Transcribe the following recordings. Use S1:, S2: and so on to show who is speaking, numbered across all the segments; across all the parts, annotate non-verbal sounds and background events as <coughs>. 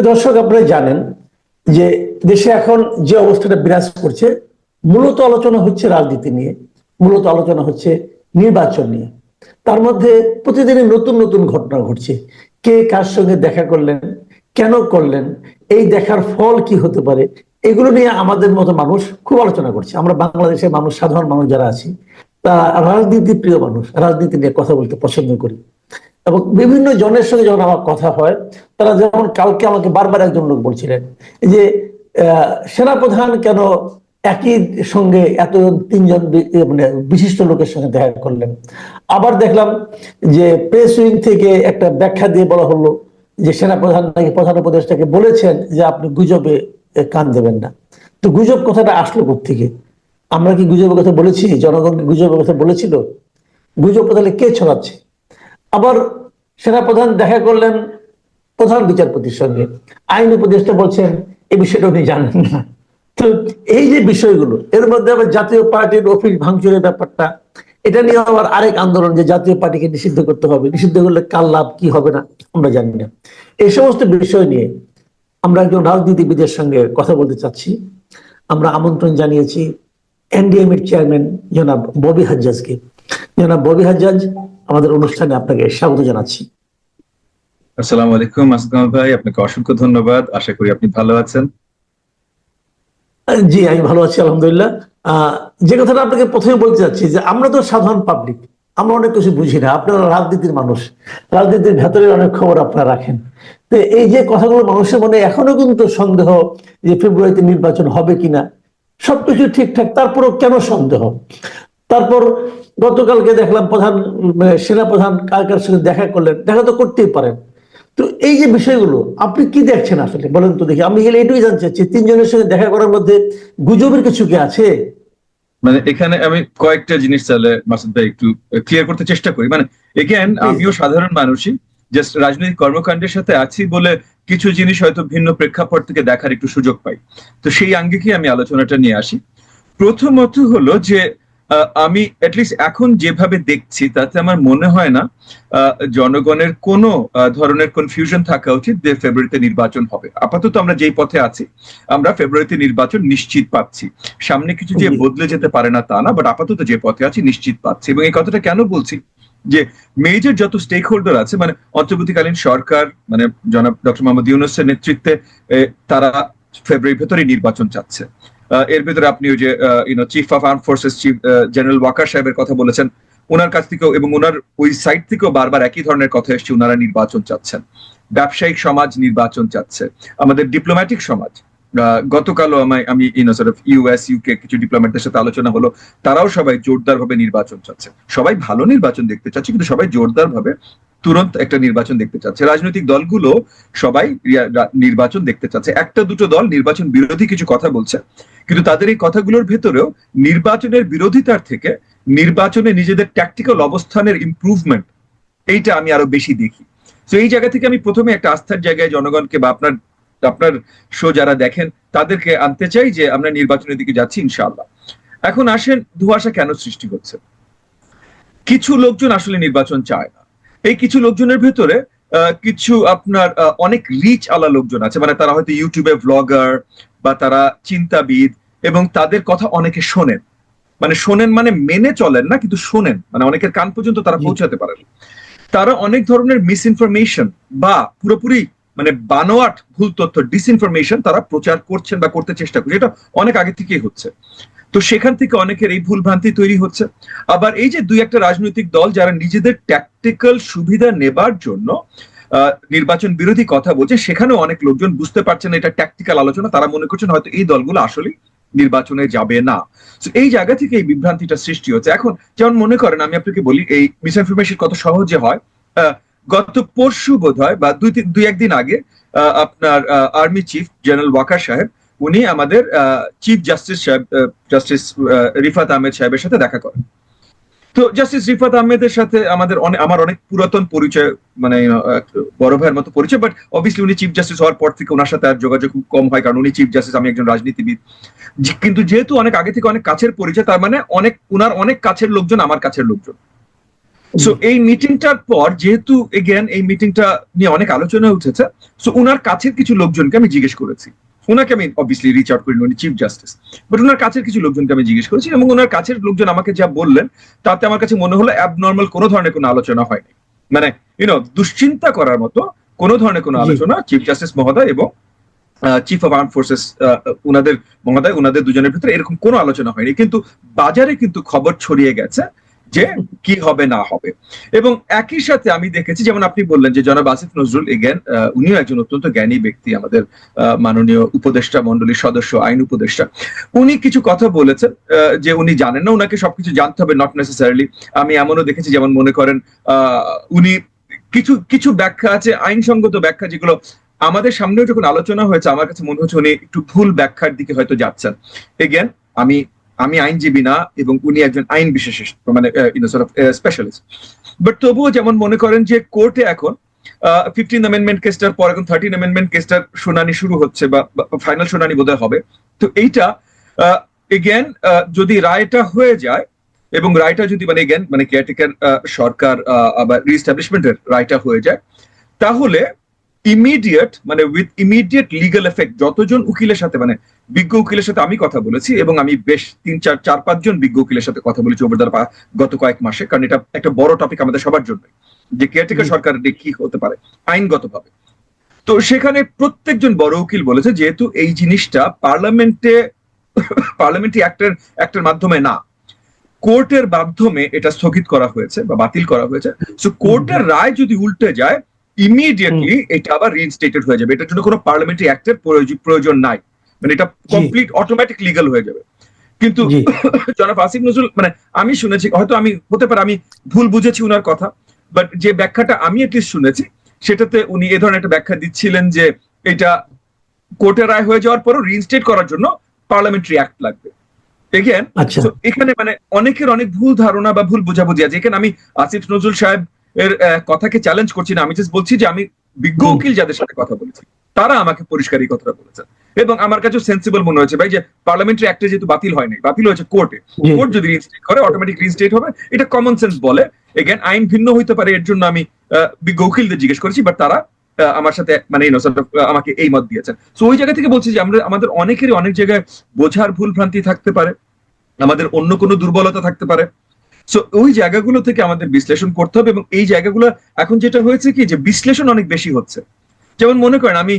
S1: দর্শক আপনারা জানেন যে দেশে এখন যে অবস্থাটা বিরাজ করছে, মূলত আলোচনা হচ্ছে রাজনীতি নিয়ে, মূলত আলোচনা হচ্ছে নির্বাচন নিয়ে। তার মধ্যে প্রতিদিনই নতুন নতুন ঘটনা ঘটছে। কে কার সঙ্গে দেখা করলেন, কেন করলেন, এই দেখার ফল কি হতে পারে, এগুলো নিয়ে আমাদের মতো মানুষ খুব আলোচনা করছে। আমরা বাংলাদেশের মানুষ, সাধারণ মানুষ যারা আছি, তা রাজনীতি প্রিয় মানুষ, রাজনীতি নিয়ে কথা বলতে পছন্দ করি। এবং বিভিন্ন জনের সঙ্গে যখন আমার কথা হয়, তারা যেমন কালকে আমাকে বারবার একজন লোক বলছিলেন যে সেনাপ্রধান কেন একই সঙ্গে এত তিনজন মানে বিশিষ্ট লোকের সঙ্গে দেখা করলেন? আবার দেখলাম যে প্রেস উইং থেকে একটা ব্যাখ্যা দিয়ে বলা হলো যে, সেনাপ্রধান নাকি প্রধান উপদেষ্টাকে বলেছেন যে, আপনি গুজবে কান দেবেন না। তো গুজব কথাটা আসলো থেকে আমরা কি গুজবের কথা বলেছি? জনগণকে গুজবের কথা বলেছিল? গুজব তাহলে কে ছড়াচ্ছে? আবার সেনাপ্রধান দেখা করলেন প্রধান বিচারপতির সঙ্গে। আইন উপদেষ্টা বলছেন এই বিষয়টা উনি জানেন না। তো এই যে বিষয়গুলো, এর মধ্যে আবার জাতীয় পার্টির অফিস ভাঙচুরের ব্যাপারটা, এটা নিয়ে আবার আরেক আন্দোলন যে জাতীয় পার্টিকে নিষিদ্ধ করতে হবে। নিষিদ্ধ করলে কার লাভ, কি হবে না, আমরা জানি না। এই সমস্ত বিষয় নিয়ে আমরা একজন রাজনীতিবিদের সঙ্গে কথা বলতে চাচ্ছি। আমরা আমন্ত্রণ জানিয়েছি এনডিএম এর চেয়ারম্যান জনাব ববি হাজ্জাজকে। জনাব ববি হাজ্জাজ আমাদের অনুষ্ঠানে আপনাকে স্বাগত জানাচ্ছি।
S2: আসসালামু আলাইকুম আসলাম ভাই আপনাকে অসংখ্য ধন্যবাদ। আশা করি আপনি ভালো আছেন।
S1: জি আমি ভালো আছি আলহামদুলিল্লাহ। যে কথাটা আপনাকে প্রথমে বলতে চাচ্ছি যে আমরা তো সাধারণ পাবলিক আমরা অনেক কিছু বুঝি না আপনারা রাজনীতির মানুষ রাজনীতির ভেতরে অনেক খবর আপনারা রাখেন। তো এই যে কথাগুলো মানুষের মনে এখনও কিন্তু সন্দেহ যে ফেব্রুয়ারিতে নির্বাচন হবে কিনা সবকিছু ঠিকঠাক তারপরও কেন সন্দেহ? তারপর গতকালকে দেখলাম প্রধান উম, সেনা প্রধান কার কার সঙ্গে দেখা করলেন। দেখা তো করতেই পারেন। তো এই যে বিষয়গুলো আপনি কি দেখছেন আসলে? বলেন তো দেখি। আমি গেলে এটুকুই জানতে চাচ্ছি তিনজনের সঙ্গে দেখা করার মধ্যে গুজবের কিছু কি আছে?
S2: মানে এখানে আমি কয়েকটা জিনিস তাহলে মাসুদ ভাই একটু ক্লিয়ার করতে চেষ্টা করি। মানে এগেন আমিও সাধারণ মানুষই জাস্ট রাজনৈতিক কর্মকাণ্ডের সাথে আছি বলে কিছু জিনিস হয়তো ভিন্ন প্রেক্ষাপট থেকে দেখার একটু সুযোগ পাই। তো সেই আঙ্গিকে আমি আলোচনাটা নিয়ে আসি। প্রথমত হলো যে আমি অ্যাটলিস্ট এখন যেভাবে দেখছি তাতে আমার মনে হয় না জনগণের কোনো ধরনের কনফিউশন থাকা উচিত যে ফেব্রুয়ারিতে নির্বাচন হবে। আপাতত আমরা যেই পথে আছি আমরা ফেব্রুয়ারিতে নির্বাচন নিশ্চিত পাচ্ছি। সামনে কিছু যে বদলে যেতে পারে না তা না বাট আপাতত যে পথে আছি নিশ্চিত পাচ্ছি। এবং এই কথাটা কেন বলছি? যে মেজর যত স্টেক হোল্ডার আছে মানে অন্তর্বর্তীকালীন সরকার মানে জনাব ডক্টর মোহাম্মদ ইউনুসের নেতৃত্বে তারা ফেব্রুয়ারির ভেতরে নির্বাচন চাচ্ছে। এর ভিতরে আপনি ওই যে you know chief of arm forces chief general Waker সাহেবের কথা বলেছেন। ওনার কাছ থেকেও এবং ওনার ওই সাইড থেকেও বারবার একই ধরনের কথা এসছে ওনারা নির্বাচন চাচ্ছেন। ব্যবসায়িক সমাজ নির্বাচন চাচ্ছে। আমাদের ডিপ্লোম্যাটিক সমাজ। গতকালও আমায় আমি ইউনো সরফ ইউএস ইউকে কিছু ডিপ্লোম্যাটদের সাথে আলোচনা হলো, তারাও সবাই জোরদার ভাবে নির্বাচন চাচ্ছে। সবাই ভালো নির্বাচন দেখতে চাচ্ছে, কিন্তু সবাই জোরদার ভাবে তুরন্ত একটা নির্বাচন দেখতে চাচ্ছে। রাজনৈতিক দলগুলো সবাই নির্বাচন দেখতে চাচ্ছে। একটা দুটো দল নির্বাচন বিরোধী কিছু কথা বলছে, কিন্তু তাদের এই কথাগুলোর ভেতরেও নির্বাচনের বিরোধিতার থেকে নির্বাচনে নিজেদের ট্যাকটিক্যাল অবস্থানের ইমপ্রুভমেন্ট এইটা আমি আরও বেশি দেখি। তো এই জায়গা থেকে আমি প্রথমে একটা আস্থার জায়গায় জনগণকে বা আপনার আপনার শো যারা দেখেন তাদেরকে আনতে চাই যে আমরা নির্বাচনের দিকে যাচ্ছি ইনশাআল্লাহ। এখন আসেন ধোঁয়াশা কেন সৃষ্টি হচ্ছে কিছু লোকজন আসলে নির্বাচন চায় না। এই কিছু লোকজনের ভেতরে কিছু আপনার অনেক রিচ আলা লোকজন আছে। মানে তারা হয়তো ইউটিউবে ব্লগার বা তারা চিন্তাবিদ এবং তাদের কথা অনেকে শোনেন। মানে শোনেন মানে মেনে চলেন না কিন্তু শোনেন। মানে অনেকের কান পর্যন্ত তারা পৌঁছাতে পারেন। তারা অনেক ধরনের মিস ইনফরমেশন বা পুরোপুরি মানে বানোয়াট ভুল তথ্য ডিসইনফরমেশন তারা প্রচার করছেন বা করতে চেষ্টা করছে, এটা অনেক আগে থেকেই হচ্ছে। তো সেখান থেকে অনেকের এই ভুল ভ্রান্তি তৈরি হচ্ছে। আবার এই যে দুই একটা রাজনৈতিক দল যারা নিজেদের ট্যাকটিক্যাল সুবিধা নেবার জন্য নির্বাচন বিরোধী কথা বলছে, সেখানেও অনেক লোকজন বুঝতে পারছেন এটা ট্যাকটিক্যাল আলোচনা, তারা মনে করছেন হয়তো এই দলগুলো আসলে নির্বাচনে যাবে না। এই জায়গা থেকে এই বিভ্রান্তিটা সৃষ্টি হচ্ছে। এখন যেমন মনে করেন, আমি আপনাকে বলি, এই মিস ইনফরমেশন কত সহজে হয়। গত পরশু বোধ হয় বা দুই দুই একদিন আগে আপনার আর্মি চিফ জেনারেল ওয়াকার সাহেব, উনি আমাদের চিফ জাস্টিস সাহেব জাস্টিস রিফাত আহমেদ সাহেবের সাথে দেখা করেন। তো জাস্টিস রিফাত আহমেদের সাথে আমাদের অনেক আমার অনেক পুরাতন পরিচয় মানে বড় ভাইয়ের মতো পরিচয় বাট অবভিয়াসলি উনি চিফ জাস্টিস হওয়ার পর থেকে ওনার সাথে আর যোগাযোগ খুব কম হয়, কারণ উনি চিফ জাস্টিস আমি একজন রাজনীতিবিদ। কিন্তু যেহেতু অনেক আগে থেকে অনেক কাছের পরিচয়, তার মানে অনেক উনার অনেক কাছের লোকজন আমার কাছের লোকজন। সো এই মিটিংটার পর যেহেতু এগেন এই মিটিংটা নিয়ে অনেক আলোচনা উঠেছে সো উনার কাছের কিছু লোকজনকে আমি জিজ্ঞেস করেছি। ওনাকে আমি অবভিয়াসলি রিচ আউট করিনি উনি চিফ জাস্টিস বাট ওনার কাছের কিছু লোকজনকে আমি জিজ্ঞেস করেছি এবং ওনার কাছের লোকজন আমাকে যা বললেন তাতে আমার কাছে মনে হলো অ্যাবনর্মাল কোনো ধরনের কোনো আলোচনা হয়নি। মানে ইউনো দুশ্চিন্তা করার মতো কোনো ধরনের কোনো আলোচনা চিফ জাস্টিস মহোদয় এবং চিফ অফ আর্ম ফোর্সেস উনাদের মহোদয় উনাদের দুজনের ভিতরে এরকম কোনো আলোচনা হয়নি। কিন্তু বাজারে কিন্তু খবর ছড়িয়ে গেছে যে কি হবে, না হবে। এবং একই সাথে আমি দেখেছি, যেমন আপনি বললেন যে জনাব আসিফ নজরুল এগেন উনিও একজন অত্যন্ত জ্ঞানী ব্যক্তি, আমাদের মাননীয় উপদেষ্টা মন্ডলীর সদস্য, আইন উপদেষ্টা। উনি কিছু কথা বলেছেন যে উনি জানেন না, উনাকে সবকিছু জানতে হবে নট নেসেসারিলি আমি এমনও দেখেছি, যেমন মনে করেন উনি কিছু কিছু ব্যাখ্যা আছে, আইনসঙ্গত ব্যাখ্যা, যেগুলো আমাদের সামনেও যখন আলোচনা হয়েছে, আমার কাছে মনে হচ্ছে উনি একটু ভুল ব্যাখ্যার দিকে হয়তো যাচ্ছেন। এগেন আমি আমি আইনজীবী না এবং উনি একজন আইন বিশেষজ্ঞ মানে স্পেশালিস্ট বাট তবুও যেমন মনে করেন যে কোর্টে এখন ফিফটিন অ্যামেন্ডমেন্ট কেসটার পর এখন থার্টিন অ্যামেন্ডমেন্ট কেসটার শুনানি শুরু হচ্ছে বা ফাইনাল শুনানি বোধহয় হবে। তো এইটা এগেন যদি রায়টা হয়ে যায় এবং রায়টা যদি মানে এগেন মানে কেয়ারটেকার সরকার আবার রিস্টাবলিশমেন্টের রায়টা হয়ে যায়, তাহলে ইমিডিয়েট মানে উইথ ইমিডিয়েট লিগাল এফেক্ট যতজন উকিলের সাথে মানে বিজ্ঞ উকিলের সাথে আমি কথা বলেছি এবং আমি বেশ তিন চার চার পাঁচজন বিজ্ঞ উকিলের সাথে কথা বলেছি ওভার দ্য গত কয়েক মাসে কারণ এটা একটা বড় টপিক আমাদের সবার জন্য যে কেয়ারটেকার সরকার কি হতে পারে আইনগতভাবে। তো সেখানে প্রত্যেকজন বড় উকিল বলেছে যেহেতু এই জিনিসটা পার্লামেন্টে পার্লামেন্টারি অ্যাক্টের অ্যাক্টের মাধ্যমে না কোর্টের মাধ্যমে এটা স্থগিত করা হয়েছে বা বাতিল করা হয়েছে। সো কোর্টের রায় যদি উল্টে যায় ইমিডিয়েটলি এটা আবার রিইনস্টেটেড হয়ে যাবে। এটার জন্য কোনো পার্লামেন্টারি অ্যাক্টের প্রয়োজন নাই। মানে এটা কমপ্লিট অটোমেটিক লিগাল হয়ে যাবে। কিন্তু <coughs> জনাব আসিফ নজরুল মানে আমি শুনেছি হয়তো আমি হতে পারে আমি ভুল বুঝেছি উনার কথা বাট যে ব্যাখ্যাটা আমি এটলিস্ট শুনেছি সেটাতে উনি এ ধরনের একটা ব্যাখ্যা দিচ্ছিলেন যে এটা কোর্টের রায় হয়ে যাওয়ার পরও রিইনস্টেট করার জন্য পার্লামেন্টারি অ্যাক্ট লাগবে।
S1: আচ্ছা।
S2: এখানে মানে অনেকের অনেক ভুল ধারণা বা ভুল বোঝাবুঝি আছে। এখানে আমি আসিফ নজরুল সাহেব এর কথাকে চ্যালেঞ্জ করছি না আমি জাস্ট বলছি যে আমি বিজ্ঞ। উকিল যাদের সাথে কথা বলেছি তারা আমাকে পরিষ্কার এই কথাটা বলেছেন। এবং আমার কাছে সেন্সিবল মনে হয়েছে ভাই যে পার্লামেন্টারি অ্যাক্টে যেহেতু বাতিল হয়নি বাতিল হয়েছে কোর্টে কোর্ট যদি রিইনস্টেট করে অটোমেটিক রিইনস্টেট হবে এটা কমন সেন্স বলে। এগেন আইন ভিন্ন হইতে পারে এর জন্য আমি বিজ্ঞ উকিলদের জিজ্ঞেস করেছি বাট তারা আমার সাথে মানে আমাকে এই মত দিয়েছেন। তো ওই জায়গা থেকে বলছি যে আমরা আমাদের অনেকেরই অনেক জায়গায় বোঝার ভুল ভ্রান্তি থাকতে পারে আমাদের অন্য কোনো দুর্বলতা থাকতে পারে। সো ওই জায়গাগুলো থেকে আমাদের বিশ্লেষণ করতে হবে এবং এই জায়গাগুলো এখন যেটা হয়েছে কি যে বিশ্লেষণ অনেক বেশি হচ্ছে। যেমন মনে করেন আমি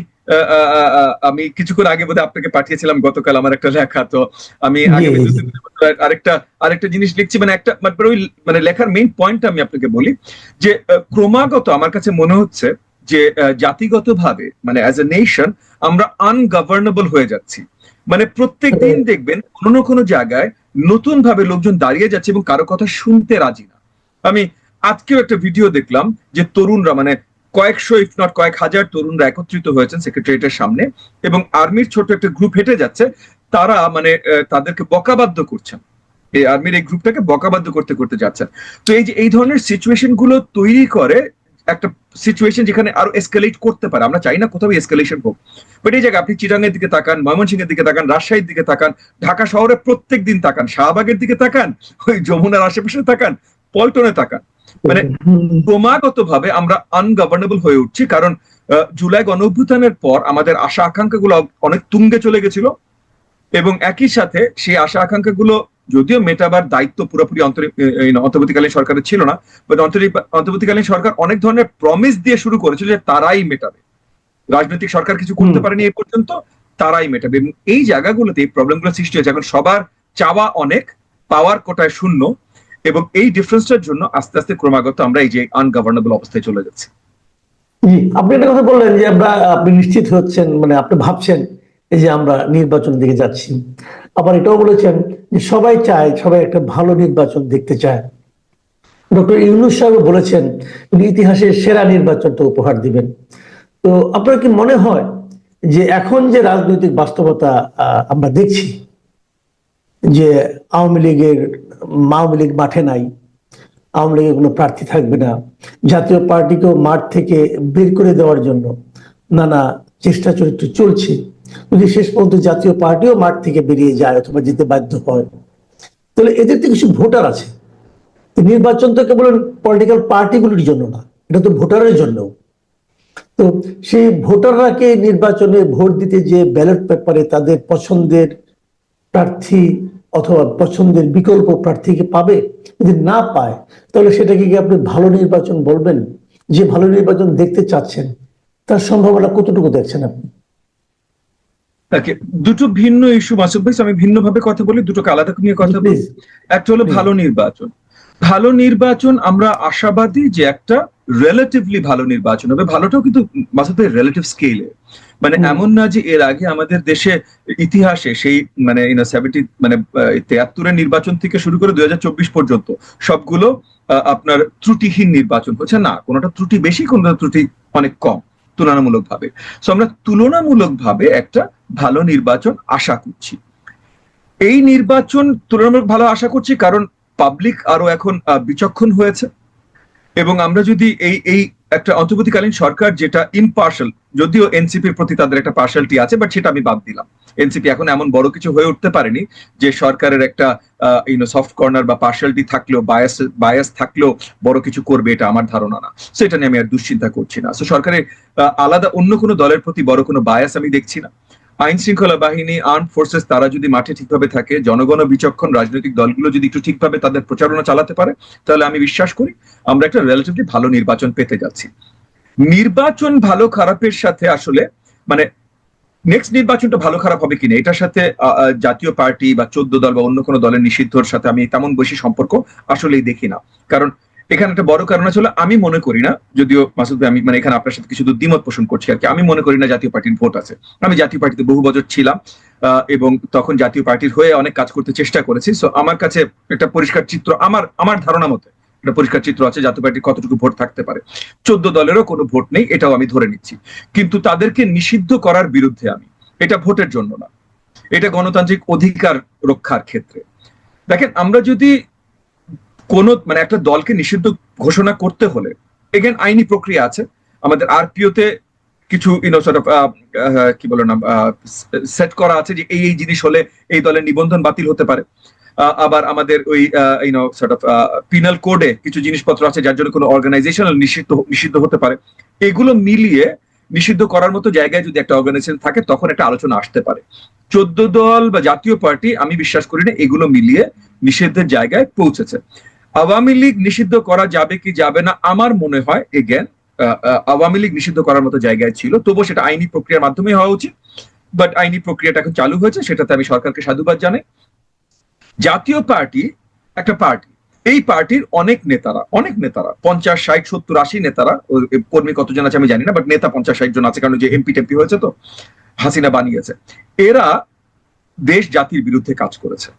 S2: আমি কিছুক্ষণ আগে বোধহয় আপনাকে পাঠিয়েছিলাম গতকাল আমার একটা লেখা তো আমি। আরেকটা আরেকটা জিনিস লিখছি মানে একটা মানে ওই মানে লেখার মেইন পয়েন্টটা আমি আপনাকে বলি যে ক্রমাগত আমার কাছে মনে হচ্ছে যে জাতিগতভাবে মানে অ্যাজ এ নেশন আমরা আনগভর্নেবল হয়ে যাচ্ছি। মানে প্রত্যেক দিন দেখবেন কোনো না কোনো জায়গায় নতুন ভাবে লোকজন দাঁড়িয়ে যাচ্ছে এবং কারও কথা শুনতে রাজি না। আমি আজকেও একটা ভিডিও দেখলাম যে তরুণরা মানে কয়েকশো ইফ নট কয়েক হাজার তরুণরা একত্রিত হয়েছেন সেক্রেটারিয়েটের সামনে এবং আর্মির ছোট একটা গ্রুপ হেঁটে যাচ্ছে। তারা মানে তাদেরকে বকাবাদ্য করছেন। এই আর্মির এই গ্রুপটাকে বকাবাদ্য করতে করতে যাচ্ছেন। তো এই যে, এই ধরনের সিচুয়েশনগুলো তৈরি করে একটা সিচুয়েশন যেখানে আরও এসকালেট করতে পারে। আমরা চাই না কোথাও এসকালেশন হোক। বাট এই জায়গায় আপনি চিটাঙ্গের দিকে তাকান, ময়মনসিংহের দিকে তাকান, রাজশাহীর দিকে তাকান, ঢাকা শহরে প্রত্যেক দিন তাকান, শাহবাগের দিকে তাকান, ওই যমুনার আশেপাশে তাকান, পল্টনে তাকান। মানে ক্রমাগত ভাবে আমরা আনগভর্নেবল হয়ে উঠছি কারণ জুলাই গণ অভ্যুত্থানের পর আমাদের আশা আকাঙ্ক্ষাগুলো অনেক তুঙ্গে চলে গেছিল এবং একই সাথে সেই আশা আকাঙ্ক্ষাগুলো যদিও মেটাবার দায়িত্ব পুরোপুরি অন্তর্বর্তীকালীন সরকারের ছিল না বাট অন্তর্বর্তীকালীন সরকার অনেক ধরনের প্রমিস দিয়ে শুরু করেছিল যে তারাই মেটাবে। রাজনৈতিক সরকার কিছু করতে পারেনি এই পর্যন্ত তারাই মেটাবে। এবং এই জায়গাগুলোতে এই প্রবলেমগুলো সৃষ্টি হয়েছে। এখন সবার চাওয়া অনেক পাওয়ার কোটায় শূন্য এবং এই ডিফারেন্সটার জন্য আস্তে আস্তে ক্রমাগত আমরা এই যে আনগভর্নেবল অবস্থায় চলে যাচ্ছি।
S1: জি আপনি একটা কথা বললেন যে আমরা আপনি নিশ্চিত হচ্ছেন মানে আপনি ভাবছেন এই যে আমরা নির্বাচন দিকে যাচ্ছি। আবার এটাও বলেছেন যে সবাই চায়, সবাই একটা ভালো নির্বাচন দেখতে চায়। ডক্টর ইউনুস সাহেব বলেছেন উনি ইতিহাসের সেরা নির্বাচনটা উপহার দিবেন। তো আপনার কি মনে হয় যে এখন যে রাজনৈতিক বাস্তবতা আমরা দেখছি, যে আওয়ামী লীগের, আওয়ামী লীগ মাঠে নাই, আওয়ামী লীগের কোনো প্রার্থী থাকবে না, জাতীয় পার্টিকেও মাঠ থেকে বের করে দেওয়ার জন্য নানা চেষ্টা চরিত্র চলছে যদি শেষ পর্যন্ত জাতীয় পার্টিও মাঠ থেকে বেরিয়ে যায় অথবা যেতে বাধ্য হয়, তাহলে এদের তো কিছু ভোটার আছে। নির্বাচন তো কেবল পলিটিক্যাল পার্টিগুলির জন্য না, এটা তো ভোটারের জন্য তো সেই ভোটাররাকে নির্বাচনে ভোট দিতে যে ব্যালট পেপারে তাদের পছন্দের প্রার্থী অথবা পছন্দের বিকল্প প্রার্থীকে পাবে, যদি না পায়, তাহলে সেটাকে কি আপনি ভালো নির্বাচন বলবেন? যে ভালো নির্বাচন দেখতে চাচ্ছেন, তার সম্ভাবনা কতটুকু দেখছেন আপনি?
S2: তাকে দুটো ভিন্ন ইস্যু মাসুদ ভাই আমি ভিন্ন ভাবে কথা বলি দুটোকে আলাদা নিয়ে কথা বলি। একটা হলো ভালো নির্বাচন। ভালো নির্বাচন আমরা আশাবাদী যে একটা রিলেটিভলি ভালো নির্বাচন হবে। ভালোটাও কিন্তু মাসুদ ভাই রিলেটিভ স্কেলে মানে এমন না যে এর আগে আমাদের দেশে ইতিহাসে সেই মানে সেভেন্টি মানে তেয়াত্তরের নির্বাচন থেকে শুরু করে দু হাজার চব্বিশ পর্যন্ত সবগুলো আহ, আপনার ত্রুটিহীন নির্বাচন হচ্ছে। না কোনোটা ত্রুটি বেশি কোনোটা ত্রুটি অনেক কম। তুলনামূলক সো আমরা তুলনামূলক ভাবে একটা ভালো নির্বাচন আশা করছি। এই নির্বাচন তুলনামূলক ভালো আশা করছি কারণ পাবলিক আরও এখন বিচক্ষণ হয়েছে। এবং আমরা যদি এই এই একটা অন্তর্বর্তীকালীন সরকার যেটা ইমপার্শাল যদিও এনসিপির প্রতি তাদের একটা পার্শালটি আছে বাট সেটা আমি বাদ দিলাম। এনসিপি এখন এমন বড় কিছু হয়ে উঠতে পারেনি যে সরকারের একটা ইউনো সফট কর্নার বা পার্শালটি থাকলেও বায়াস বায়াস থাকলেও বড় কিছু করবে এটা আমার ধারণা না। সেটা নিয়ে আমি আর দুশ্চিন্তা করছি না। সো সরকারের আলাদা অন্য কোনো দলের প্রতি বড় কোনো বায়াস আমি দেখছি না। আইন শৃঙ্খলা বাহিনী আর্ম ফোর্সেস তারা যদি মাঠে ঠিকভাবে থাকে, জনগণ বিচক্ষণ রাজনৈতিক দলগুলো যদি একটু ঠিকভাবে তাদের প্রচারণা চালাতে পারে, তাহলে আমি বিশ্বাস করি আমরা একটা রিলেটিভলি ভালো নির্বাচন পেতে যাচ্ছি। নির্বাচন ভালো খারাপের সাথে আসলে মানে নেক্সট নির্বাচনটা ভালো খারাপ হবে কিনা, এটার সাথে জাতীয় পার্টি বা চোদ্দ দল বা অন্য কোনো দলের নিষিদ্ধর সাথে আমি তেমন বেশি সম্পর্ক আসলেই দেখি না। কারণ এখানে একটা বড় কারণ আছে হলো, আমি মনে করি না, যদিও মাসুদ ভাই, আমি মানে এখানে আপনার সাথে কিছু দ্বিমত পোষণ করছি আর কি, আমি মনে করি না জাতীয় পার্টির ভোট আছে। আমি জাতীয় পার্টিতে বহু বছর ছিলাম এবং তখন জাতীয় পার্টির হয়ে অনেক কাজ করতে চেষ্টা করেছি। সো আমার কাছে একটা পরিষ্কার চিত্র, আমার আমার ধারণা মতে একটা পরিষ্কার চিত্র আছে জাতীয় পার্টির কতটুকু ভোট থাকতে পারে। চোদ্দ দলেরও কোনো ভোট নেই, এটাও আমি ধরে নিচ্ছি। কিন্তু তাদেরকে নিষিদ্ধ করার বিরুদ্ধে আমি, এটা ভোটের জন্য না। এটা গণতান্ত্রিক অধিকার রক্ষার ক্ষেত্রে। দেখেন, আমরা যদি কোন মানে একটা দলকে নিষিদ্ধ ঘোষণা করতে হলে এগেন আইনি প্রক্রিয়া আছে। আমাদের আরপিও তে কিছু ইউনো সর্ট অফ কি বলে না সেট করা আছে যে এই এই জিনিস হলে এই দলের নিবন্ধন বাতিল হতে পারে। আবার আমাদের ওই ইউনো সর্ট অফ পিনাল কোডে কিছু জিনিসপত্র আছে যার জন্য কোনো অর্গানাইজেশনাল নিষিদ্ধ নিষিদ্ধ হতে পারে। এগুলো মিলিয়ে নিষিদ্ধ করার মতো জায়গায় যদি একটা অর্গানাইজেশন থাকে, তখন একটা আলোচনা আসতে পারে। চোদ্দ দল বা জাতীয় পার্টি, আমি বিশ্বাস করি না, এগুলো মিলিয়ে নিষিদ্ধের জায়গায় পৌঁছেছে। আওয়ামী লীগ নিষিদ্ধ করা যাবে কি যাবে না আমার মনে হয় এগেন আওয়ামী লীগ নিষিদ্ধ করার মতো জায়গায় ছিল, তবুও সেটা আইনি প্রক্রিয়ার মাধ্যমে হওয়া উচিত বাট আইনি প্রক্রিয়াটা এখন চালু হয়েছে, সেটাতে আমি সরকারকে সাধুবাদ জানাই। জাতীয় পার্টি, একটা পার্টি, এই পার্টির অনেক নেতারা অনেক নেতারা, পঞ্চাশ, ষাট, সত্তর, আশি নেতারা কর্মী কতজন আছে আমি জানি না বাট নেতা পঞ্চাশ, ষাট জন আছে, কারণ যে এমপি টেম্পি হয়েছে তো, হাসিনা বানিয়েছে। এরা দেশ জাতির বিরুদ্ধে কাজ করেছে।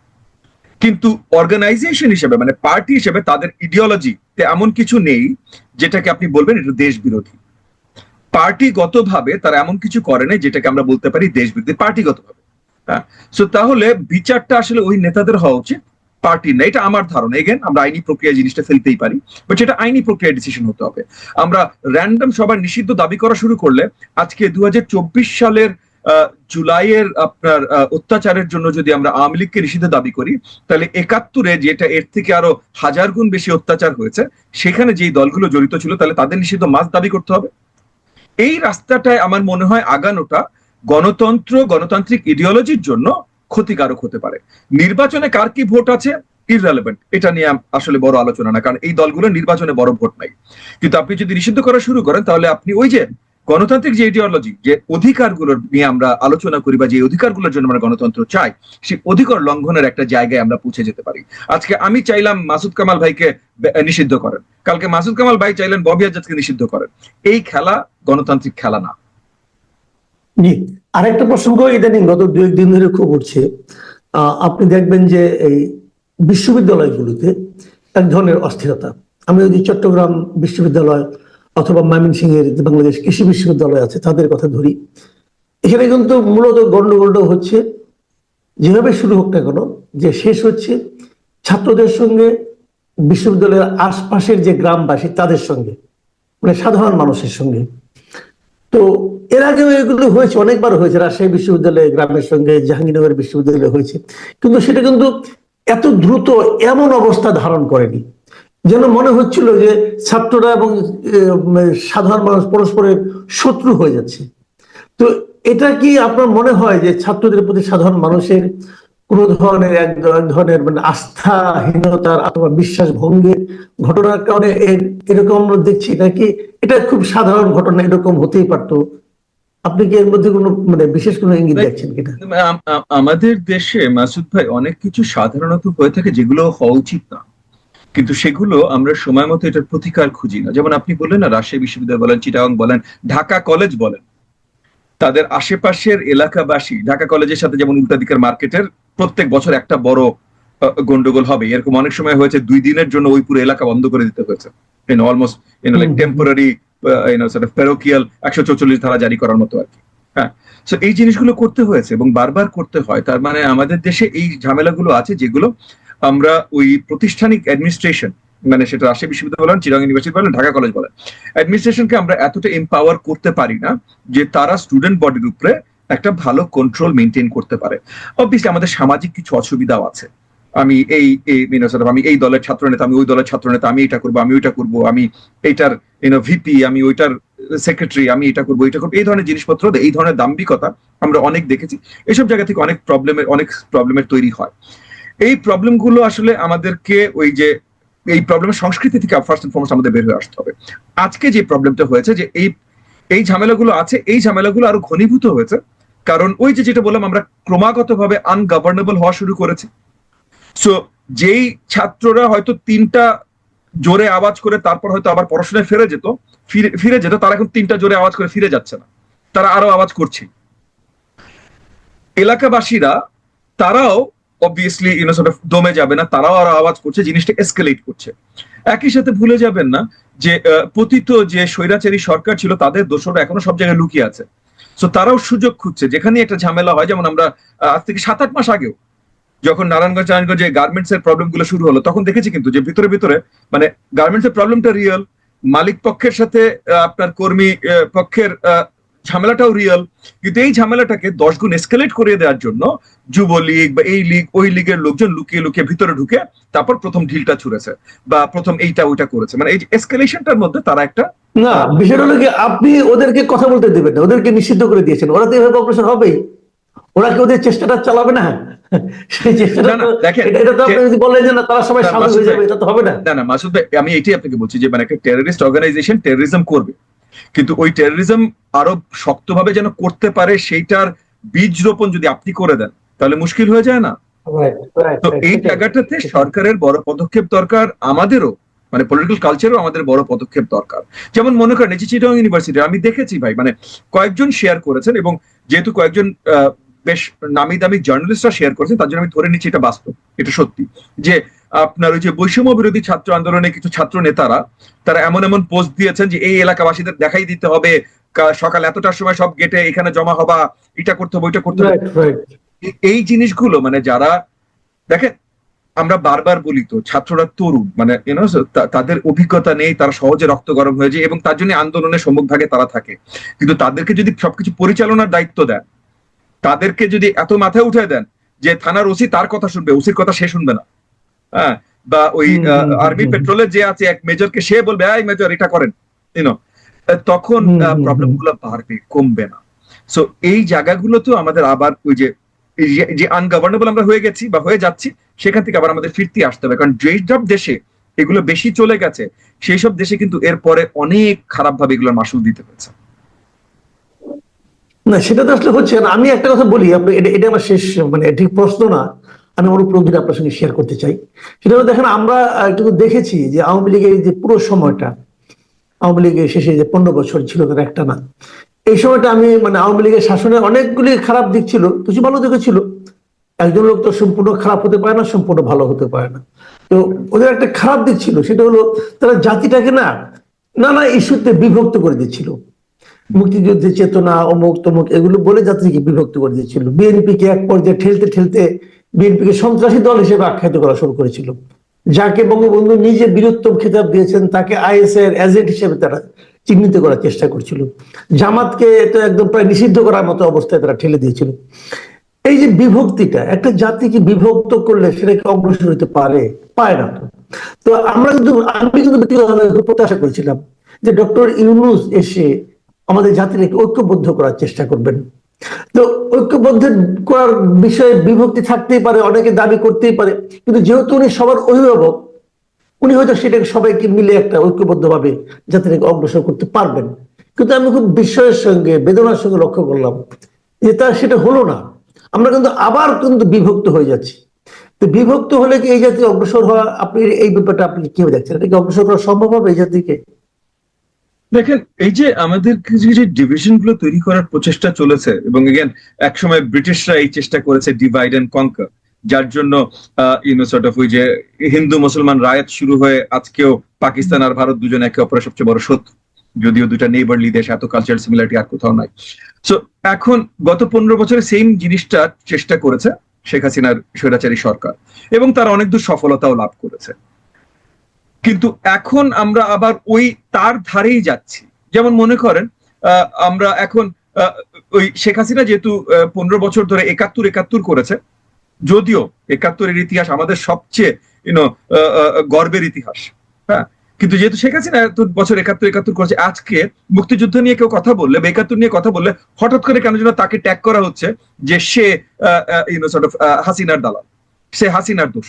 S2: কিন্তু অর্গানাইজেশন হিসেবে মানে পার্টি হিসেবে তাদের ইডিওলজি এমন কিছু নেই, যেটাকে আপনি বলবেন এটা দেশ বিরোধী পার্টিগতভাবে তারা এমন কিছু করে নাই, যেটাকে আমরা বলতে পারি দেশ বিরোধী পার্টিগতভাবে। হ্যাঁ? সো তাহলে বিচারটা আসলে ওই নেতাদের হওয়া উচিত পার্টির না এটা আমার ধারণা। এগেন আমরা আইনি প্রক্রিয়া জিনিসটা ফেলতেই পারি বাট সেটা আইনি প্রক্রিয়া ডিসিশন হতে হবে। আমরা র্যান্ডম সবার নিষিদ্ধ দাবি করা শুরু করলে, আজকে দু হাজার চব্বিশ সালের জুলাইয়ের আপনার অত্যাচারের জন্য যদি আমরা আওয়ামী লীগকে নিষিদ্ধ দাবি করি, তাহলে একাত্তরে যেটা এর থেকে আরও হাজার গুণ বেশি অত্যাচার হয়েছে, সেখানে যেই দলগুলো জড়িত ছিল, তাহলে তাদের নিষিদ্ধ মাস দাবি করতে হবে। এই রাস্তাটায় আমার মনে হয় আগানোটা গণতন্ত্র, গণতান্ত্রিক ইডিওলজির জন্য ক্ষতিকারক হতে পারে। নির্বাচনে কার কি ভোট আছে? ইররেলেভেন্ট এটা নিয়ে আসলে বড় আলোচনা না, কারণ এই দলগুলো নির্বাচনে বড় ভোট নাই। কিন্তু আপনি যদি নিষিদ্ধ করা শুরু করেন, তাহলে আপনি ওই যে গণতান্ত্রিক যে ইডিওলজি যে অধিকারগুলোর নিয়ে আমরা আলোচনা করি বা যে অধিকারগুলোর জন্য আমরা গণতন্ত্র চাই, সেই অধিকার লঙ্ঘনের একটা জায়গায় আমরা পৌঁছে যেতে পারি। আজকে আমি চাইলাম মাসুদ কামাল ভাইকে নিষিদ্ধ করেন। কালকে মাসুদ কামাল ভাই চাইলেন ববি আজাদকে নিষিদ্ধ করেন। এই খেলা গণতান্ত্রিক খেলা না।
S1: আরেকটা প্রসঙ্গ ইদানিং গত দু একদিন ধরে খুব উঠছে। আপনি দেখবেন যে এই বিশ্ববিদ্যালয়গুলোতে এক ধরনের অস্থিরতা। আমি যদি চট্টগ্রাম বিশ্ববিদ্যালয় অথবা ময়মনসিংহের যে বাংলাদেশ কৃষি বিশ্ববিদ্যালয় আছে, তাদের কথা ধরি। এখানে কিন্তু মূলত গন্ডগোলটা হচ্ছে, যেভাবে শুরু হোক না কেন, যে শেষ হচ্ছে ছাত্রদের সঙ্গে বিশ্ববিদ্যালয়ের আশপাশের যে গ্রামবাসী, তাদের সঙ্গে মানে সাধারণ মানুষের সঙ্গে। তো এর আগেও এগুলো হয়েছে, অনেকবার হয়েছে, রাজশাহী বিশ্ববিদ্যালয়ে, গ্রামের সঙ্গে জাহাঙ্গীরনগর বিশ্ববিদ্যালয়ে হয়েছে। কিন্তু সেটা কিন্তু এত দ্রুত এমন অবস্থা ধারণ করেনি। যেন মনে হচ্ছিল যে ছাত্ররা এবং সাধারণ মানুষ পরস্পরের শত্রু হয়ে যাচ্ছে। তো এটা কি আপনার মনে হয় যে ছাত্রদের প্রতি সাধারণ মানুষের কোন ধরনের এক ধরনের মানে আস্থাহীনতার অথবা বিশ্বাস ভঙ্গের ঘটনার কারণে এরকম আমরা দেখছি? নাকি এটা খুব সাধারণ ঘটনা এরকম হতেই পারতো? আপনি কি এর মধ্যে কোনো মানে বিশেষ কোনো ইঙ্গিত দেখছেন কিনা?
S2: আম- আম- আমাদের দেশে মাসুদ ভাই অনেক কিছু সাধারণত হয়ে থাকে যেগুলো হওয়া উচিত না। কিন্তু সেগুলো আমরা সময় মতো এটার প্রতিকার খুঁজি না। যেমন আপনি বললেন না রাজশাহী বিশ্ববিদ্যালয় বলেন চিটাগং বলেন ঢাকা কলেজ বলেন। তাদের আশেপাশের এলাকাবাসী ঢাকা কলেজের সাথে যেমন উল্টা দিকের মার্কেটের প্রত্যেক বছর একটা বড় গন্ডগোল হবে। এরকম অনেক সময় হয়েছে দুই দিনের জন্য ওই পুরো এলাকা বন্ধ করে দিতে হয়েছে। In almost in like temporary parochial একশো চৌচল্লিশ ধারা জারি করার মতো আর কি। হ্যাঁ। এই জিনিসগুলো করতে হয়েছে এবং বারবার করতে হয়। তার মানে আমাদের দেশে এই ঝামেলাগুলো আছে যেগুলো আমরা ওই প্রতিষ্ঠানিক অ্যাডমিনিস্ট্রেশন মানে সেটা রাজশাহী বিশ্ববিদ্যালয় বলেন, চিরাং ইউনিভার্সিটি বলেন, ঢাকা কলেজ বলেন অ্যাডমিনিস্ট্রেশনকে আমরা এতটা এম্পাওয়ার করতে পারি না যে তারা স্টুডেন্ট বডির উপরে একটা ভালো কন্ট্রোল মেনটেন করতে পারে। অবভিয়াসলি আমাদের সামাজিক কিছু অসুবিধাও আছে। আমি এই আমি এই দলের ছাত্র নেতা আমি ওই দলের ছাত্র নেতা আমি এটা করব, আমি ওইটা করব, আমি এইটার ইউনো ভিপি আমি ওইটার সেক্রেটারি আমি এটা করব এটা করব, এই ধরনের জিনিসপত্র, এই ধরনের দাম্ভিকতা আমরা অনেক দেখেছি। এসব জায়গা থেকে অনেক প্রবলেমের অনেক প্রবলেমের তৈরি হয়। এই প্রবলেমগুলো আসলে আমাদেরকে ওই যে, এই প্রবলেমের সংস্কৃতি থেকে ফার্স্ট এন্ড আমাদের বের হয়ে আসতে হবে। আজকে যে প্রবলেমটা হয়েছে যে এই এই ঝামেলাগুলো আছে, এই ঝামেলাগুলো আরও ঘনীভূত হয়েছে। কারণ ওই যে যেটা বললাম, আমরা ক্রমাগতভাবে আনগভর্নেবল হওয়া শুরু করেছি। সো যেই ছাত্ররা হয়তো তিনটা জোরে আওয়াজ করে তারপর হয়তো আবার পড়াশোনায় ফিরে যেত, ফিরে ফিরে যেত, তারা এখন তিনটা জোরে আওয়াজ করে ফিরে যাচ্ছে না। তারা আরও আওয়াজ করছে। এলাকাবাসীরা, তারাও অবভিয়াসলি ইউনো সর্ট অফ দমে যাবে না, তারাও আরও আওয়াজ করছে জিনিসটা এসকেলেট করছে। একই সাথে ভুলে যাবেন না যে পতিত যে স্বৈরাচারী সরকার ছিল, তাদের দোষরা এখনও সব জায়গায় লুকিয়ে আছে। সো তারাও সুযোগ খুঁজছে। যেখানে একটা ঝামেলা হয়, যেমন আমরা আজ থেকে সাত, আট মাস আগেও যখন নারায়ণগঞ্জ, নারায়ণগঞ্জে গার্মেন্টস এর প্রবলেমগুলো শুরু হলো, তখন দেখেছি কিন্তু যে ভিতরে ভিতরে মানে গার্মেন্টস এর প্রবলেমটা রিয়েল মালিক পক্ষের সাথে আপনার কর্মী পক্ষের ঝামেলাটাও রিয়েল কিন্তু এই ঝামেলাটাকে দশ গুণ এসকেলেট করিয়ে দেওয়ার জন্য যুবলীগ বা এই লীগ ওই লীগের লোকজন লুকিয়ে লুকিয়ে ভিতরে ঢুকে তারপর প্রথম ঢিলটা ছুড়েছে বা প্রথম এইটা ওইটা করেছে। মানে এই এসকেলেশনটার মধ্যে তারা একটা
S1: না বিষয়টা হলো কি আপনি ওদেরকে কথা বলতে দেবেন না ওদেরকে নিষিদ্ধ করে দিয়েছেন। ওরা তো এভাবে অগ্রসর হবেই। ওরা কি ওদের চেষ্টাটা চালাবে না? সেই চেষ্টাটা
S2: না, না, দেখেন,
S1: এটা- এটা তো আপনি যদি বলেন যে না তারা সবাই সামিল হয়ে যাবে এটা তো হবে না।
S2: না না মাসুদ ভাই আমি এটাই আপনাকে বলছি যে মানে একটা টেররিস্ট অর্গানাইজেশন টেররিজম করবে। কিন্তু ওই টেররিজম আরও শক্তভাবে যেন করতে পারে সেইটার বীজ রোপণ যদি আপনি করে দেন তাহলে মুশকিল হয়ে যায় না? তো এই জায়গাটাতে সরকারের বড় পদক্ষেপ দরকার আমাদেরও মানে পলিটিক্যাল কালচারও আমাদের বড় পদক্ষেপ দরকার। যেমন মনে করেন যে ইউনিভার্সিটি আমি দেখেছি ভাই মানে কয়েকজন শেয়ার করেছেন এবং যেহেতু কয়েকজন আহ, বেশ নামি দামি জার্নালিস্টরা শেয়ার করেছেন তার জন্য আমি ধরে নিচ্ছি এটা বাস্তব এটা সত্যি। যে আপনার ওই যে বৈষম্য বিরোধী ছাত্র আন্দোলনের কিছু ছাত্র নেতারা তারা এমন এমন পোস্ট দিয়েছেন যে এই এলাকাবাসীদের দেখাই দিতে হবে। সকাল এতটার সময় সব গেটে এখানে জমা হবা এটা করতে হবে ওইটা করতে হবে। এই জিনিসগুলো মানে যারা দেখেন আমরা বারবার বলি তো ছাত্ররা তরুণ মানে ইউনো তাদের অভিজ্ঞতা নেই তারা সহজে রক্ত গরম হয়ে যায় এবং তার জন্য আন্দোলনের সম্মুখভাগে তারা থাকে। কিন্তু তাদেরকে যদি সবকিছু পরিচালনার দায়িত্ব দেন তাদেরকে যদি এত মাথায় উঠে দেন যে থানার ওসি তার কথা শুনবে ওসির কথা সে শুনবে না। হ্যাঁ বা ওই আর্মি পেট্রোলের যে আছে এক মেজরকে সে বলবে এই মেজর এটা করেন। ইউনো তখন
S1: হুম, হুম, হুম।
S2: প্রবলেমগুলো বাড়বে কমবে না। সো এই জায়গাগুলোতেও আমাদের আবার ওই যে যে- আনগভর্নেবল আমরা হয়ে গেছি বা হয়ে যাচ্ছি সেখান থেকে আবার আমাদের ফিরতে আসতে হবে। কারণ যেসব দেশে এগুলো বেশি চলে গেছে সেই সব দেশে কিন্তু এরপরে অনেক খারাপ ভাবে এগুলোর মাসুল দিতে হয়েছে।
S1: না সেটা তো আসলে হচ্ছে আমি একটা কথা বলি আপনি এটা এটা আমার শেষ মানে ঠিক প্রশ্ন না। আমি আমার উপলব্ধিটা আপনার সঙ্গে শেয়ার করতে চাই। সেটা হলো, দেখেন, আমরা কিন্তু দেখেছি যে আওয়ামী লীগের যে পুরো সময়টা, আওয়ামী লীগের শেষে যে পনেরো বছর ছিল তার একটা না। এই সময়টা আমি মানে আওয়ামী লীগের শাসনের অনেকগুলি খারাপ দিক ছিল কিছু ভালো দিকও ছিল। একজন লোক তো সম্পূর্ণ খারাপ হতে পারে না, সম্পূর্ণ ভালো হতে পারে না। তো ওদের একটা খারাপ দিক ছিল, সেটা হলো, তারা জাতিটাকে না, নানা ইস্যুতে বিভক্ত করে দিচ্ছিল। মুক্তিযুদ্ধের চেতনা অমুক তমুক এগুলো বলে জাতিকে বিভক্ত করে দিয়েছিল বিএনপি কে এক পর্যায়ে ঠেলতে ঠেলতে বিএনপি কে সন্ত্রাসী দল হিসেবে আখ্যায়িত করা শুরু করেছিল। যাকে বঙ্গবন্ধু নিজে বীরত্তম খেতাব দিয়েছেন, তাকে আইএস এর এজেন্ট হিসেবে তারা চিহ্নিত করার চেষ্টা করছিল। জামাতকে তো একদম প্রায় নিষিদ্ধ করার মতো অবস্থায় তারা ঠেলে দিয়েছিল। এই যে বিভক্তিটা, একটা জাতিকে বিভক্ত করলে সেটাকে অগ্রসর হতে পারে? পায় না তো। আমরা কিন্তু, আমি কিন্তু ব্যক্তিগতভাবে প্রত্যাশা করেছিলাম যে ডক্টর ইউনুস এসে আমাদের জাতিকে ঐক্যবদ্ধ করার চেষ্টা করবেন। তো ঐক্যবদ্ধ করার বিষয়ে বিভক্তি থাকতেই পারে, অনেকে দাবি করতেই পারে। কিন্তু যেহেতু উনি সবার অভিভাবক, উনি হয়তো সেটাকে সবাইকে মিলে একটা ঐক্যবদ্ধভাবে জাতিকে অগ্রসর করতে পারবেন। কিন্তু আমি খুব বিস্ময়ের সঙ্গে, বেদনার সঙ্গে লক্ষ্য করলাম যে তা সেটা হলো না। আমরা কিন্তু আবার কিন্তু বিভক্ত হয়ে যাচ্ছি। তো বিভক্ত হলে কি এই জাতীয় অগ্রসর হওয়া, আপনি এই ব্যাপারটা আপনি কীভাবে দেখছেন? এটা কি অগ্রসর করা সম্ভব হবে এই জাতিকে?
S2: দেখেন, এই যে আমাদের কিছু কিছু ডিভিশনগুলো তৈরি করার প্রচেষ্টা চলেছে, এবং এগেন একসময় ব্রিটিশরা এই চেষ্টা করেছে ডিভাইড এন্ড কনকার যার জন্য ইউনো সর্ট অফ ওই যে হিন্দু মুসলমান রায়ত শুরু হয়ে আজকেও পাকিস্তান আর ভারত দুজন একে অপরের সবচেয়ে বড় শত্রু, যদিও দুটা নেইবারলি দেশ, এত কালচারাল সিমিলারিটি আর কোথাও নাই। সো এখন গত পনেরো বছরে সেম জিনিসটা চেষ্টা করেছে শেখ হাসিনার স্বৈরাচারী সরকার, এবং তারা অনেক দূর সফলতাও লাভ করেছে। কিন্তু এখন আমরা আবার ওই তার ধারেই যাচ্ছি। যেমন মনে করেন আমরা এখন ওই শেখ হাসিনা যেহেতু পনেরো বছর ধরে একাত্তর একাত্তর করেছে, যদিও একাত্তরের ইতিহাস আমাদের সবচেয়ে ইউনো গর্বের ইতিহাস হ্যাঁ? কিন্তু যেহেতু শেখ হাসিনা এত বছর একাত্তর একাত্তর করেছে, আজকে মুক্তিযুদ্ধ নিয়ে কেউ কথা বললে বা একাত্তর নিয়ে কথা বললে হঠাৎ করে কেন যেন তাকে ট্যাগ করা হচ্ছে যে সে ইউনো সর্ট অফ হাসিনার দালাল, সে হাসিনার দোষ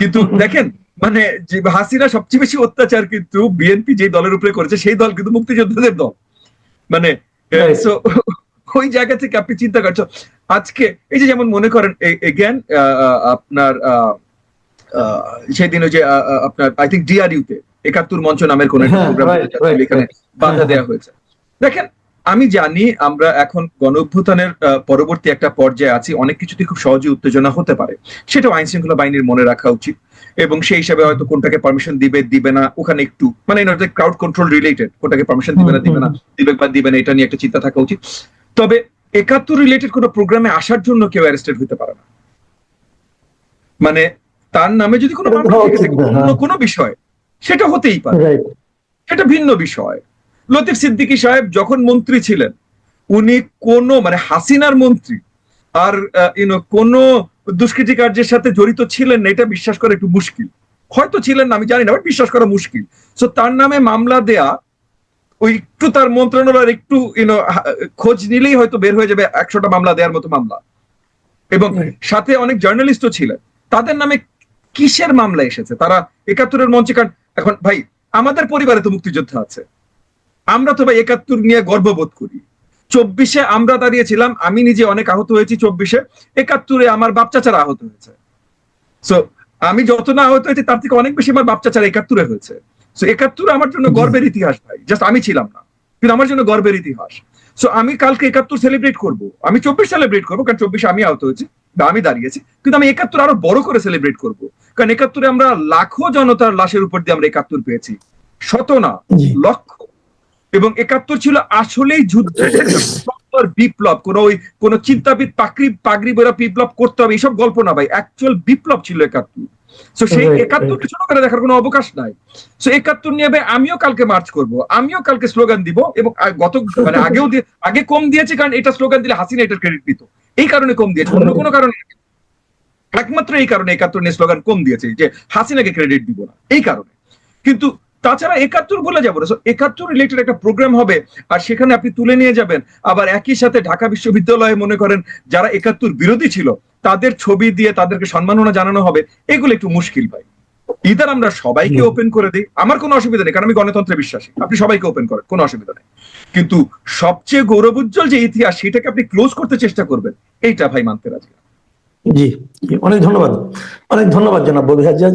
S2: কিন্তু দেখেন মানে যে হাসিনা সবচেয়ে বেশি অত্যাচার কিন্তু বিএনপি যে দলের উপরে করেছে সেই দল কিন্তু মুক্তিযোদ্ধাদের দল। মানে <laughs> ওই জায়গা থেকে আপনি চিন্তা করছ আজকে এই যে যেমন মনে করেন এগেন আপনার আহ, আহ, সেদিন ওই যে আপনার আই থিঙ্ক ডিআরইউ তে একাত্তর মঞ্চ নামের কোন একটা
S1: হ্যাঁ,
S2: প্রোগ্রাম
S1: right,
S2: এখানে বাধা
S1: হ্যাঁ,
S2: দেওয়া হয়েছে। দেখেন আমি জানি আমরা এখন গণ অভ্যুত্থানের আহ, পরবর্তী একটা পর্যায়ে আছি অনেক কিছুতে খুব সহজে উত্তেজনা হতে পারে। সেটাও আইন শৃঙ্খলা বাহিনীর মনে রাখা উচিত। এবং সেই হিসাবে হয়তো কোনটাকে পারমিশন দিবে দিবে না ওখানে একটু মানে ক্রাউড কন্ট্রোল রিলেটেড কোনটাকে পারমিশন দিবে না দিবে না। দিবে বা দিবে না এটা নিয়ে একটা চিন্তা থাকা উচিত। তবে একাত্তর রিলেটেড কোনো প্রোগ্রামে আসার জন্য কেউ অ্যারেস্টেড হতে পারে না। মানে তার নামে যদি কোনো
S1: না,
S2: অন্য
S1: হ্যাঁ।
S2: কোনো বিষয় সেটা হতেই পারে। সেটা ভিন্ন বিষয়। লতিফ সিদ্দিকী সাহেব যখন মন্ত্রী ছিলেন উনি কোন মানে হাসিনার মন্ত্রী আর ইউনো কোন দুষ্কৃতি কার্যের সাথে জড়িত ছিলেন না এটা বিশ্বাস করা একটু মুশকিল। হয়তো ছিলেন না আমি জানি না বাট বিশ্বাস করা মুশকিল। সো তার নামে মামলা দেয়া ওই একটু তার মন্ত্রণালয়ের একটু ইউনো খোঁজ নিলেই হয়তো বের হয়ে যাবে একশোটা মামলা দেওয়ার মতো মামলা। এবং সাথে অনেক জার্নালিস্টও ছিলেন। তাদের নামে কিসের মামলা এসেছে? তারা একাত্তরের মঞ্চে কারণ এখন ভাই আমাদের পরিবারে তো মুক্তিযোদ্ধা আছে। আমরা তো ভাই একাত্তর নিয়ে গর্ববোধ করি। চব্বিশে আমরা দাঁড়িয়েছিলাম আমি নিজে অনেক আহত হয়েছি চব্বিশে একাত্তরে আমার বাপ চাচারা আহত হয়েছে। সো আমি যত না আহত হয়েছি তার থেকে অনেক বেশি আমার বাপ চাচারা একাত্তরে হয়েছে। সো একাত্তরে আমার জন্য গর্বের ইতিহাস ভাই জাস্ট আমি ছিলাম না কিন্তু আমার জন্য গর্বের ইতিহাস। সো আমি কালকে একাত্তর সেলিব্রেট করব আমি চব্বিশ সেলিব্রেট করব কারণ চব্বিশে আমি আহত হয়েছি বা আমি দাঁড়িয়েছি কিন্তু আমি একাত্তর আরও বড় করে সেলিব্রেট করব। কারণ একাত্তরে আমরা লাখো জনতার লাশের উপর দিয়ে আমরা একাত্তর পেয়েছি। শত না লক্ষ এবং একাত্তর ছিল আসলেই যুদ্ধ। বিপ্লব কোন ওই কোন চিন্তাবিদ পাকড়ি পাগড়ি বেরা বিপ্লব করতে হবে এইসব গল্প না ভাই অ্যাকচুয়াল বিপ্লব ছিল একাত্তর। তো সেই একাত্তরকে ছোট করে দেখার কোনো অবকাশ নাই। তো একাত্তর নিয়ে ভাই আমিও কালকে মার্চ করব আমিও কালকে স্লোগান দিব এবং গত মানে আগেও আগে কম দিয়েছে কারণ এটা স্লোগান দিলে হাসিনা এটার ক্রেডিট দিত। এই কারণে কম দিয়েছে অন্য কোনো কারণে। একমাত্র এই কারণে একাত্তর নিয়ে স্লোগান কম দিয়েছে যে হাসিনাকে ক্রেডিট দিব না এই কারণে। কিন্তু তাছাড়া একাত্তর বলে যাব না। একাত্তর রিলেটেড একটা প্রোগ্রাম হবে আর সেখানে আপনি তুলে নিয়ে যাবেন। আবার একই সাথে ঢাকা বিশ্ববিদ্যালয়ে মনে করেন যারা একাত্তর বিরোধী ছিল তাদের ছবি দিয়ে তাদেরকে সম্মাননা জানানো হবে এগুলো একটু মুশকিল ভাই। ইদার আমরা সবাইকে ওপেন করে দিই আমার কোনো অসুবিধা নেই কারণ আমি গণতন্ত্রে বিশ্বাসী। আপনি সবাইকে ওপেন করেন কোনো অসুবিধা নেই। কিন্তু সবচেয়ে গৌরবোজ্জ্বল যে ইতিহাস সেটাকে আপনি ক্লোজ করতে চেষ্টা করবেন এইটা ভাই মানতে রাজি
S1: জি অনেক ধন্যবাদ। অনেক ধন্যবাদ জনাব ববি হাজ্জাজ